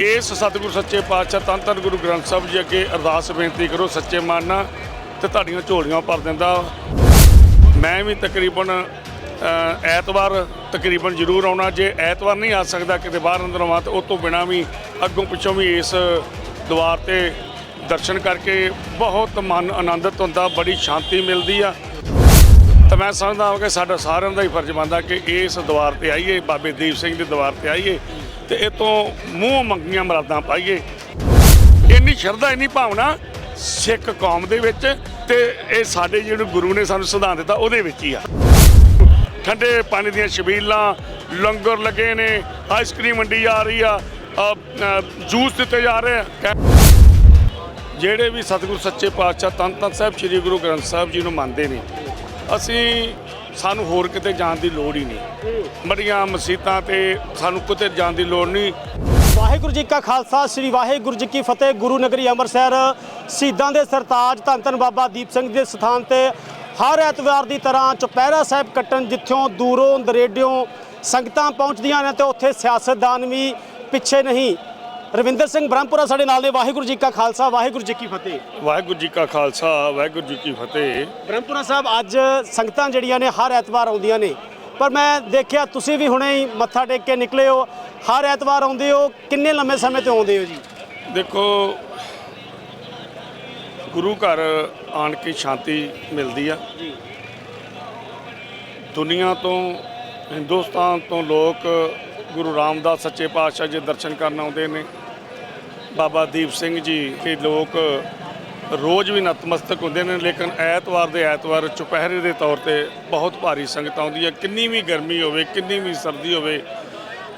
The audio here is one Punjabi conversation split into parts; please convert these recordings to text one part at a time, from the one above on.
ਇਸ ਸਤਿਗੁਰੂ ਸੱਚੇ ਪਾਤਸ਼ਾਹ ਧੰਨ ਧੰਨ ਗੁਰੂ ਗ੍ਰੰਥ ਸਾਹਿਬ ਜੀ ਅੱਗੇ ਅਰਦਾਸ ਬੇਨਤੀ ਕਰੋ, ਸੱਚੇ ਮਨ ਨਾਲ ਤੇ ਤੁਹਾਡੀਆਂ ਝੋਲੀਆਂ ਭਰ ਦਿੰਦਾ। ਮੈਂ ਵੀ ਤਕਰੀਬਨ ਐਤਵਾਰ ਤਕਰੀਬਨ ਜ਼ਰੂਰ ਆਉਣਾ। ਜੇ ਐਤਵਾਰ ਨਹੀਂ ਆ ਸਕਦਾ ਕਿਤੇ ਬਾਹਰ ਅੰਦਰ ਆਵਾਂ, ਤਾਂ ਉਹ ਤੋਂ ਬਿਨਾ ਵੀ ਅੱਗੋਂ ਪਿੱਛੋਂ ਵੀ ਇਸ ਦੁਆਰ ਤੇ ਦਰਸ਼ਨ ਕਰਕੇ ਬਹੁਤ ਮਨ ਆਨੰਦਿਤ ਹੁੰਦਾ, ਬੜੀ ਸ਼ਾਂਤੀ ਮਿਲਦੀ ਆ। ਤਾਂ ਮੈਂ ਸਮਝਦਾ ਹਾਂ ਕਿ ਸਾਡਾ ਸਾਰਿਆਂ ਦਾ ਹੀ ਫਰਜ਼ ਬਣਦਾ ਕਿ ਇਸ ਦੁਆਰ ਤੇ ਆਈਏ, ਬਾਬੇ ਦੀਪ ਸਿੰਘ ਦੇ ਦੁਆਰ ਤੇ ਆਈਏ। ਤੇ ਇਹ ਤੋਂ ਮੂੰਹ ਮੰਗੀਆਂ ਮਰਾਦਾਂ ਪਾਈਏ। ਇੰਨੀ ਸ਼ਰਧਾ, ਇੰਨੀ ਭਾਵਨਾ ਸਿੱਖ ਕੌਮ ਦੇ ਵਿੱਚ ਤੇ ਇਹ ਸਾਡੇ ਜਿਹੜੇ ਗੁਰੂ ਨੇ ਸਾਨੂੰ ਸਿਧਾਂਤ ਦਿੱਤਾ, ਉਹਦੇ ਵਿੱਚ ਹੀ ਆ। ਠੰਡੇ ਪਾਣੀ ਦੀਆਂ ਛਬੀਲਾਂ, ਲੰਗਰ ਲੱਗੇ ਨੇ ਆਈਸਕ੍ਰੀਮ ਵੰਡੀ ਜਾ ਰਹੀ ਆ ਜੂਸ ਦਿੱਤੇ ਜਾ ਰਹੇ ਆ। ਜਿਹੜੇ ਵੀ ਸਤਿਗੁਰੂ, ਸੱਚੇ ਪਾਤਸ਼ਾਹ ਤਨ ਤਨ ਸਾਹਿਬ, ਸ੍ਰੀ ਗੁਰੂ ਗ੍ਰੰਥ ਸਾਹਿਬ ਜੀ ਨੂੰ ਮੰਨਦੇ ਨੇ, ਅਸੀਂ ਸਾਨੂੰ ਹੋਰ ਕਿਤੇ ਜਾਣ ਦੀ ਲੋੜ ਹੀ ਨਹੀਂ। ਮੜੀਆਂ ਮਸਜਿਦਾਂ ਤੇ ਸਾਨੂੰ ਕਿਤੇ ਜਾਣ ਦੀ ਲੋੜ ਨਹੀਂ। ਵਾਹਿਗੁਰੂ ਜੀ ਕਾ ਖਾਲਸਾ, ਸ੍ਰੀ ਵਾਹਿਗੁਰੂ ਜੀ ਕੀ ਫਤਿਹ। ਗੁਰੂ ਨਗਰੀ ਅੰਮ੍ਰਿਤਸਰ ਸ਼ਹੀਦਾਂ ਦੇ ਸਰਤਾਜ ਧੰਨ ਧੰਨ ਬਾਬਾ ਦੀਪ ਸਿੰਘ ਦੇ ਸਥਾਨ ਤੇ ਹਰ ਐਤਵਾਰ ਦੀ ਤਰ੍ਹਾਂ ਚੁਪਹਿਰਾ ਸਾਹਿਬ ਕੱਟਣ ਜਿੱਥੋਂ ਦੂਰੋਂ ਦਰੇਡਿਓਂ ਸੰਗਤਾਂ ਪਹੁੰਚਦੀਆਂ ਨੇ ਤੇ ਉੱਥੇ ਸਿਆਸਤਦਾਨ ਵੀ ਪਿੱਛੇ ਨਹੀਂ। ਰਵਿੰਦਰ ਸਿੰਘ ਬ੍ਰਹਮਪੁਰਾ ਸਾਡੇ ਨਾਲ ਨੇ। ਵਾਹਿਗੁਰੂ ਜੀ ਕਾ ਖਾਲਸਾ ਵਾਹਿਗੁਰੂ ਜੀ ਕੀ ਫਤਿਹ। ਵਾਹਿਗੁਰੂ ਜੀ ਕਾ ਖਾਲਸਾ ਵਾਹਿਗੁਰੂ ਜੀ ਕੀ ਫਤਿਹ। ਬ੍ਰਹਮਪੁਰਾ ਸਾਹਿਬ ਅੱਜ ਸੰਗਤਾਂ ਜਿਹੜੀਆਂ ਨੇ ਹਰ ਐਤਵਾਰ ਆਉਂਦੀਆਂ ਨੇ। ਪਰ ਮੈਂ ਦੇਖਿਆ ਤੁਸੀਂ ਵੀ ਹੁਣੇ ਹੀ ਮੱਥਾ ਟੇਕ ਕੇ ਨਿਕਲੇ ਹੋ। ਹਰ ਐਤਵਾਰ ਆਉਂਦੇ ਹੋ ਕਿੰਨੇ ਲੰਮੇ ਸਮੇਂ ਤੋਂ ਆਉਂਦੇ ਹੋ ਜੀ? ਦੇਖੋ ਗੁਰੂ ਘਰ ਆਣ ਕੇ ਸ਼ਾਂਤੀ ਮਿਲਦੀ ਆ। ਜੀ। ਦੁਨੀਆ ਤੋਂ ਹਿੰਦੁਸਤਾਨ ਤੋਂ ਲੋਕ ਗੁਰੂ ਰਾਮਦਾਸ ਸੱਚੇ ਪਾਤਸ਼ਾਹ ਜੀ ਦੇ ਦਰਸ਼ਨ ਕਰਨ ਆਉਂਦੇ ਨੇ। ਬਾਬਾ ਦੀਪ ਸਿੰਘ ਜੀ ਦੇ ਲੋਕ ਰੋਜ਼ ਵੀ ਨਤਮਸਤਕ ਹੁੰਦੇ ਨੇ, ਲੇਕਿਨ ਐਤਵਾਰ ਦੇ ਐਤਵਾਰ ਚੁਪਹਿਰੇ ਦੇ ਤੌਰ ਤੇ ਬਹੁਤ ਭਾਰੀ ਸੰਗਤ ਆਉਂਦੀ ਹੈ ਕਿੰਨੀ ਵੀ ਗਰਮੀ ਹੋਵੇ, ਕਿੰਨੀ ਵੀ ਸਰਦੀ ਹੋਵੇ,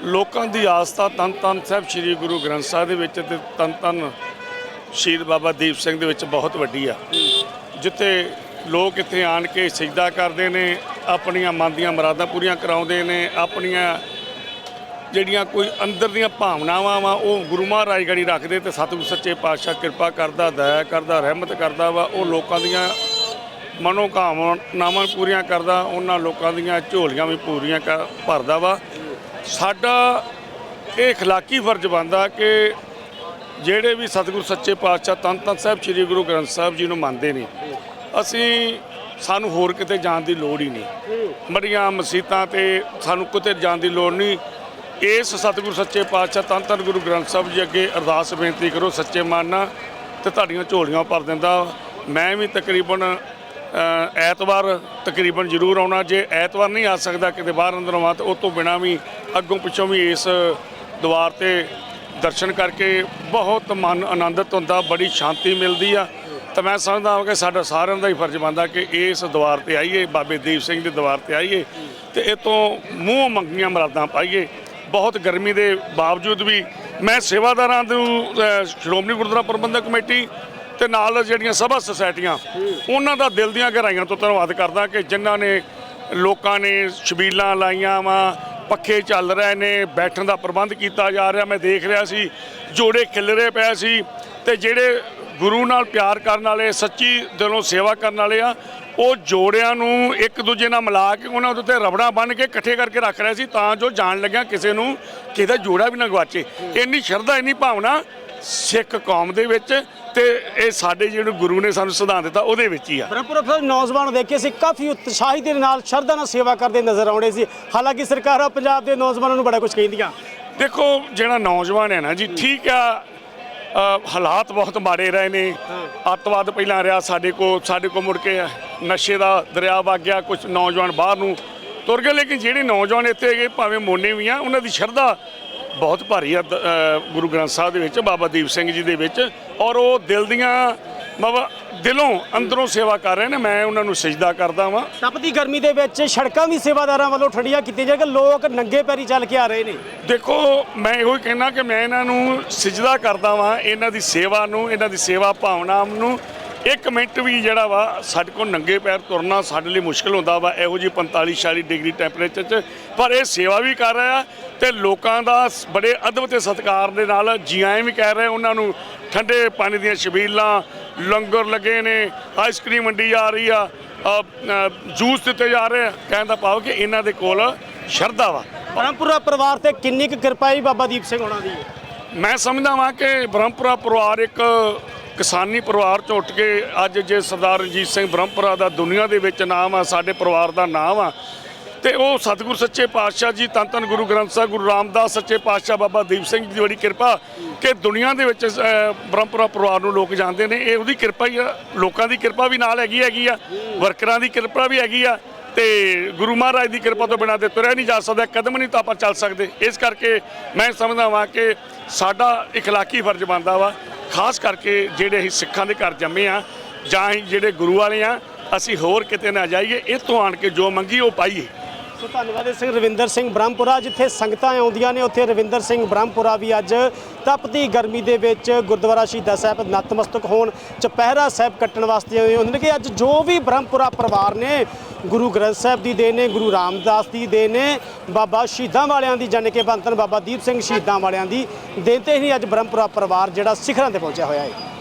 ਲੋਕਾਂ ਦੀ ਆਸਥਾ ਤਨ ਤਨ ਸਾਹਿਬ ਸ੍ਰੀ ਗੁਰੂ ਗ੍ਰੰਥ ਸਾਹਿਬ ਦੇ ਵਿੱਚ ਤੇ ਤਨ ਤਨ ਸ਼ਹੀਦ ਬਾਬਾ ਦੀਪ ਸਿੰਘ ਦੇ ਵਿੱਚ ਬਹੁਤ ਵੱਡੀ ਆ। ਜਿੱਥੇ ਲੋਕ ਇੱਥੇ ਆਣ ਕੇ ਸਜਦਾ ਕਰਦੇ ਨੇ, ਆਪਣੀਆਂ ਮਨ ਦੀਆਂ ਮੁਰਾਦਾਂ ਪੂਰੀਆਂ ਕਰਾਉਂਦੇ ਨੇ, ਆਪਣੀਆਂ ਜਿਹੜੀਆਂ ਕੋਈ ਅੰਦਰ ਦੀਆਂ ਭਾਵਨਾਵਾਂ ਵਾ ਉਹ ਗੁਰੂ ਮਹਾਰਾਜ ਗੜੀ ਰੱਖਦੇ ਤੇ ਸਤਿਗੁਰ ਸੱਚੇ ਪਾਤਸ਼ਾਹ ਕਿਰਪਾ ਕਰਦਾ ਦਇਆ ਕਰਦਾ ਰਹਿਮਤ ਕਰਦਾ ਵਾ ਉਹ ਲੋਕਾਂ ਦੀਆਂ ਮਨੋ ਕਾਮਨਾਵਾਂ ਪੂਰੀਆਂ ਕਰਦਾ ਉਹਨਾਂ ਲੋਕਾਂ ਦੀਆਂ ਝੋਲੀਆਂ ਵੀ ਪੂਰੀਆਂ ਕਰ- ਭਰਦਾ ਵਾ ਸਾਡਾ ਇਹ اخلاقی ਫਰਜ਼ ਬਣਦਾ ਕਿ ਜਿਹੜੇ ਵੀ ਸਤਿਗੁਰੂ ਸੱਚੇ ਪਾਤਸ਼ਾਹ ਤਨ ਤਨ ਸਾਹਿਬ ਸ੍ਰੀ ਗੁਰੂ ਗ੍ਰੰਥ ਸਾਹਿਬ ਜੀ ਨੂੰ ਮੰਨਦੇ ਨੇ ਅਸੀਂ ਸਾਨੂੰ ਹੋਰ ਕਿਤੇ ਜਾਣ ਦੀ ਲੋੜ ਹੀ ਨਹੀਂ ਮੜੀਆਂ ਮਸਜਿਦਾਂ ਤੇ ਸਾਨੂੰ ਕਿਤੇ ਜਾਣ ਦੀ ਲੋੜ ਨਹੀਂ ਇਸ ਸਤਿਗੁਰੂ ਸੱਚੇ ਪਾਤਸ਼ਾਹ ਤਨ ਤਨ ਗੁਰੂ ਗ੍ਰੰਥ ਸਾਹਿਬ ਜੀ ਅੱਗੇ ਅਰਦਾਸ ਬੇਨਤੀ ਕਰੋ, ਸੱਚੇ ਮਨ ਨਾਲ ਤੇ ਤੁਹਾਡੀਆਂ ਝੋਲੀਆਂ ਭਰ ਦਿੰਦਾ। ਮੈਂ ਵੀ ਤਕਰੀਬਨ ਐਤਵਾਰ ਤਕਰੀਬਨ ਜ਼ਰੂਰ ਆਉਣਾ। ਜੇ ਐਤਵਾਰ ਨਹੀਂ ਆ ਸਕਦਾ ਕਿਤੇ ਬਾਹਰ ਅੰਦਰ ਆਵਾਂ, ਤਾਂ ਉਹ ਤੋਂ ਬਿਨਾ ਵੀ ਅੱਗੋਂ ਪਿੱਛੋਂ ਵੀ ਇਸ ਦੁਆਰ ਤੇ ਦਰਸ਼ਨ ਕਰਕੇ ਬਹੁਤ ਮਨ ਆਨੰਦਿਤ ਹੁੰਦਾ, ਬੜੀ ਸ਼ਾਂਤੀ ਮਿਲਦੀ ਆ। ਤਾਂ ਮੈਂ ਸਮਝਦਾ ਹਾਂ ਕਿ ਸਾਡਾ ਸਾਰਿਆਂ ਦਾ ਹੀ ਫਰਜ਼ ਬਣਦਾ ਕਿ ਇਸ ਦੁਆਰ ਤੇ ਆਈਏ, ਬਾਬੇ ਦੀਪ ਸਿੰਘ ਦੇ ਦੁਆਰ ਤੇ ਆਈਏ ਤੇ ਇਹ ਤੋਂ ਮੂੰਹ ਮੰਗੀਆਂ ਮਰਾਦਾਂ ਪਾਈਏ। ਬਹੁਤ ਗਰਮੀ ਦੇ ਬਾਵਜੂਦ ਵੀ ਮੈਂ ਸੇਵਾਦਾਰਾਂ ਨੂੰ ਸ਼੍ਰੋਮਣੀ ਗੁਰਦੁਆਰਾ ਪ੍ਰਬੰਧਕ ਕਮੇਟੀ ਤੇ ਨਾਲ ਜਿਹੜੀਆਂ ਸਭਾ ਸੁਸਾਇਟੀਆਂ, ਉਹਨਾਂ ਦਾ ਦਿਲ ਦੀਆਂ ਗਹਿਰਾਈਆਂ ਤੋਂ ਧੰਨਵਾਦ ਕਰਦਾ ਕਿ ਜਿਨ੍ਹਾਂ ਨੇ ਲੋਕਾਂ ਨੇ ਛਬੀਲਾਂ ਲਾਈਆਂ ਵਾ, ਪੱਖੇ ਚੱਲ ਰਹੇ ਨੇ, ਬੈਠਣ ਦਾ ਪ੍ਰਬੰਧ ਕੀਤਾ ਜਾ ਰਿਹਾ। ਮੈਂ ਦੇਖ ਰਿਹਾ ਸੀ, ਜੋੜੇ ਖਿਲਰੇ ਪਏ ਸੀ ਤੇ ਜਿਹੜੇ ਗੁਰੂ ਨਾਲ ਪਿਆਰ ਕਰਨ ਵਾਲੇ ਸੱਚੀ ਦਿਲੋਂ ਸੇਵਾ ਕਰਨ ਵਾਲੇ ਆ। ਉਹ ਜੋੜਿਆਂ ਨੂੰ ਇੱਕ ਦੂਜੇ ਨਾਲ ਮਿਲਾ ਕੇ ਉਹਨਾਂ ਦੇ ਉੱਤੇ ਰਬੜਾਂ ਬੰਨ੍ਹ ਕੇ ਇਕੱਠੇ ਕਰਕੇ ਰੱਖ ਰਿਹਾ ਸੀ ਤਾਂ ਜੋ ਜਾਣ ਲੱਗਿਆ ਕਿਸੇ ਨੂੰ ਕਿਸੇ ਦਾ ਜੋੜਾ ਵੀ ਨਾ ਗਵਾਚੇ। ਇੰਨੀ ਸ਼ਰਧਾ ਇੰਨੀ ਭਾਵਨਾ ਸਿੱਖ ਕੌਮ ਦੇ ਵਿੱਚ ਤੇ ਇਹ ਸਾਡੇ ਜਿਹੜੇ ਗੁਰੂ ਨੇ ਸਾਨੂੰ ਸਿਧਾਂਤ ਦਿੱਤਾ ਉਹਦੇ ਵਿੱਚ ਹੀ ਆ। ਬ੍ਰਹਮਪੁਰਾ ਫਿਰ ਨੌਜਵਾਨ ਦੇਖੇ ਸੀ ਕਾਫੀ ਉਤਸ਼ਾਹੀ ਦੇ ਨਾਲ ਸ਼ਰਧਾ ਨਾਲ ਸੇਵਾ ਕਰਦੇ ਨਜ਼ਰ ਆਉਂਦੇ ਸੀ। ਹਾਲਾਂਕਿ ਸਰਕਾਰਾਂ ਪੰਜਾਬ ਦੇ ਨੌਜਵਾਨਾਂ ਨੂੰ ਬੜਾ ਕੁਝ ਕਹਿੰਦੀਆਂ। ਦੇਖੋ ਜਿਹੜਾ ਨੌਜਵਾਨ ਹੈ ਨਾ ਜੀ ਠੀਕ ਆ ਹਾਲਾਤ ਬਹੁਤ ਮਾੜੇ ਰਹੇ ਨੇ। ਅੱਤਵਾਦ ਪਹਿਲਾਂ ਰਿਹਾ ਸਾਡੇ ਕੋ ਸਾਡੇ ਕੋ ਮੁੜ ਕੇ ਨਸ਼ੇ ਦਾ ਦਰਿਆ ਵਗ ਗਿਆ ਕੁਝ ਨੌਜਵਾਨ ਬਾਹਰ ਨੂੰ ਤੁਰ ਗਏ। ਲੇਕਿਨ ਜਿਹੜੇ ਨੌਜਵਾਨ ਇੱਥੇ ਹੈਗੇ, ਭਾਵੇਂ ਮੋਨੇ ਵੀ ਆ, ਉਹਨਾਂ ਦੀ ਸ਼ਰਧਾ ਬਹੁਤ ਭਾਰੀ ਆ। ਗੁਰੂ ਗ੍ਰੰਥ ਸਾਹਿਬ ਦੇ ਵਿੱਚ, ਬਾਬਾ ਦੀਪ ਸਿੰਘ ਜੀ ਦੇ ਵਿੱਚ। ਔਰ ਉਹ ਦਿਲ ਦੀਆਂ ਬਾਬਾ ਦਿਲੋਂ ਅੰਦਰੋਂ ਸੇਵਾ ਕਰ ਰਹੇ ਨੇ ਮੈਂ ਉਹਨਾਂ ਨੂੰ ਸਜਦਾ ਕਰਦਾ ਵਾਂ। ਤਪਦੀ ਗਰਮੀ ਦੇ ਵਿੱਚ ਸੜਕਾਂ ਵੀ ਸੇਵਾਦਾਰਾਂ ਵੱਲੋਂ ਠੰਡੀਆਂ ਕੀਤੀਆਂ ਜਾ ਕਿ ਲੋਕ ਨੰਗੇ ਪੈਰੀ ਚੱਲ ਕੇ ਆ ਰਹੇ ਨੇ। ਦੇਖੋ ਮੈਂ ਇਹੋ ਹੀ ਕਹਿਣਾ ਕਿ ਮੈਂ ਇਹਨਾਂ ਨੂੰ ਸਿਜਦਾ ਕਰਦਾ ਵਾਂ ਇਹਨਾਂ ਦੀ ਸੇਵਾ ਨੂੰ ਇਹਨਾਂ ਦੀ ਸੇਵਾ ਭਾਵਨਾ ਨੂੰ। ਇੱਕ ਮਿੰਟ ਵੀ ਜਿਹੜਾ ਵਾ ਸਾਡੇ ਕੋਲ ਨੰਗੇ ਪੈਰ ਤੁਰਨਾ ਸਾਡੇ ਲਈ ਮੁਸ਼ਕਲ ਹੁੰਦਾ ਵਾ ਇਹੋ ਜੀ 45 46 ਡਿਗਰੀ ਟੈਂਪਰੇਚਰ 'ਚ। ਪਰ ਇਹ ਸੇਵਾ ਵੀ ਕਰ ਰਿਹਾ ਤੇ ਲੋਕਾਂ ਦਾ ਬੜੇ ਅਦਬ ਤੇ ਸਤਿਕਾਰ ਦੇ ਨਾਲ ਜੀ ਆਇਆਂ ਵੀ ਕਹਿ ਰਹੇ ਉਹਨਾਂ ਨੂੰ ਠੰਡੇ ਪਾਣੀ ਦੀਆਂ ਛਬੀਲਾਂ ਲੰਗਰ ਲੱਗੇ ਨੇ ਆਈਸਕ੍ਰੀਮ ਵੰਡੀ ਜਾ ਰਹੀ ਆ ਜੂਸ ਦਿੱਤੇ ਜਾ ਰਹੇ ਆ। ਕਹਿਣ ਦਾ ਭਾਵ ਕਿ ਇਹਨਾਂ ਦੇ ਕੋਲ ਸ਼ਰਧਾ ਵਾ। ਬ੍ਰਹਮਪੁਰਾ ਪਰਿਵਾਰ ਤੇ ਕਿੰਨੀ ਕੁ ਕਿਰਪਾ ਹੈ ਬਾਬਾ ਦੀਪ ਸਿੰਘ ਹੋਣਾ ਦੀ? ਮੈਂ ਸਮਝਦਾ ਵਾਂ ਕਿ ਬ੍ਰਹਮਪੁਰਾ ਪਰਿਵਾਰ ਇੱਕ ਕਿਸਾਨੀ ਪਰਿਵਾਰ ਚੋਂ ਉੱਠ ਕੇ ਅੱਜ ਜੇ ਸਰਦਾਰ ਰਣਜੀਤ ਸਿੰਘ ਬ੍ਰਹਮਪੁਰਾ ਦਾ ਦੁਨੀਆ ਦੇ ਵਿੱਚ ਨਾਮ ਆ ਸਾਡੇ ਪਰਿਵਾਰ ਦਾ ਨਾਮ ਆ ਤੇ ਉਹ ਸਤਿਗੁਰ ਸੱਚੇ ਪਾਤਸ਼ਾਹ ਜੀ, ਧੰਨ ਧੰਨ ਗੁਰੂ ਗ੍ਰੰਥ ਸਾਹਿਬ, ਗੁਰੂ ਰਾਮਦਾਸ ਸੱਚੇ ਪਾਤਸ਼ਾਹ ਬਾਬਾ ਦੀਪ ਸਿੰਘ ਜੀ ਦੀ ਬੜੀ ਕਿਰਪਾ ਕਿ ਦੁਨੀਆ ਦੇ ਵਿੱਚ ਬ੍ਰਹਮਪੁਰਾ ਪਰਿਵਾਰ ਨੂੰ ਲੋਕ ਜਾਣਦੇ ਨੇ। ਇਹ ਉਹਦੀ ਕਿਰਪਾ ਹੀ ਆ, ਲੋਕਾਂ ਦੀ ਕਿਰਪਾ ਵੀ ਨਾਲ ਹੈਗੀ ਹੈਗੀ ਆ। ਵਰਕਰਾਂ ਦੀ ਕਿਰਪਾ ਵੀ ਹੈਗੀ ਆ ਤੇ ਗੁਰੂ ਮਹਾਰਾਜ ਦੀ ਕਿਰਪਾ ਤੋਂ ਬਿਨਾਂ ਤੇ ਤੁਰਿਆ ਨਹੀਂ ਜਾ ਸਕਦਾ, ਕਦਮ ਨਹੀਂ ਤਾਂ ਆਪਾਂ ਚੱਲ ਸਕਦੇ। ਇਸ ਕਰਕੇ ਮੈਂ ਸਮਝਦਾ ਵਾਂ ਕਿ ਸਾਡਾ ਇਖਲਾਕੀ ਫਰਜ਼ ਬਣਦਾ ਵਾ, ਖਾਸ ਕਰਕੇ ਜਿਹੜੇ ਅਸੀਂ ਸਿੱਖਾਂ ਦੇ ਘਰ ਜੰਮੇ ਆ, ਜਾਂ ਜਿਹੜੇ ਗੁਰੂ ਵਾਲੇ ਆ, ਅਸੀਂ ਹੋਰ ਕਿਤੇ ਨਾ ਜਾਈਏ ਇਹ ਤੋਂ ਆਣ ਕੇ ਜੋ ਮੰਗੀ ਉਹ ਪਾਈਏ। ਸੋ ਧੰਨਵਾਦ ਇਸ ਰਵਿੰਦਰ ਸਿੰਘ ਬ੍ਰਹਮਪੁਰਾ, ਜਿੱਥੇ ਸੰਗਤਾਂ ਆਉਂਦੀਆਂ ਨੇ, ਉੱਥੇ ਰਵਿੰਦਰ ਸਿੰਘ ਬ੍ਰਹਮਪੁਰਾ ਵੀ ਅੱਜ ਤਪਦੀ ਗਰਮੀ ਦੇ ਵਿੱਚ ਗੁਰਦੁਆਰਾ ਸ਼ਹੀਦਾਂ ਸਾਹਿਬ ਨਤਮਸਤਕ ਹੋਣ, ਚਪਹਿਰਾ ਸਾਹਿਬ ਕੱਟਣ ਵਾਸਤੇ ਆਏ ਹੁੰਦੇ ਨੇ ਕਿ ਅੱਜ ਜੋ ਵੀ ਬ੍ਰਹਮਪੁਰਾ ਪਰਿਵਾਰ ਨੇ, ਗੁਰੂ ਗ੍ਰੰਥ ਸਾਹਿਬ ਦੀ ਦੇਣ ਨੇ, ਗੁਰੂ ਰਾਮਦਾਸ ਦੀ ਦੇਣ ਨੇ, ਬਾਬਾ ਸ਼ਹੀਦਾਂ ਵਾਲਿਆਂ ਦੀ, ਜਾਣੀ ਕਿ ਬੰਤਨ ਬਾਬਾ ਦੀਪ ਸਿੰਘ ਸ਼ਹੀਦਾਂ ਵਾਲਿਆਂ ਦੀ ਦੇਣ ਤੇ ਹੀ ਅੱਜ ਬ੍ਰਹਮਪੁਰਾ ਪਰਿਵਾਰ ਜਿਹੜਾ ਸਿਖਰਾਂ ਤੇ ਪਹੁੰਚਿਆ ਹੋਇਆ ਹੈ।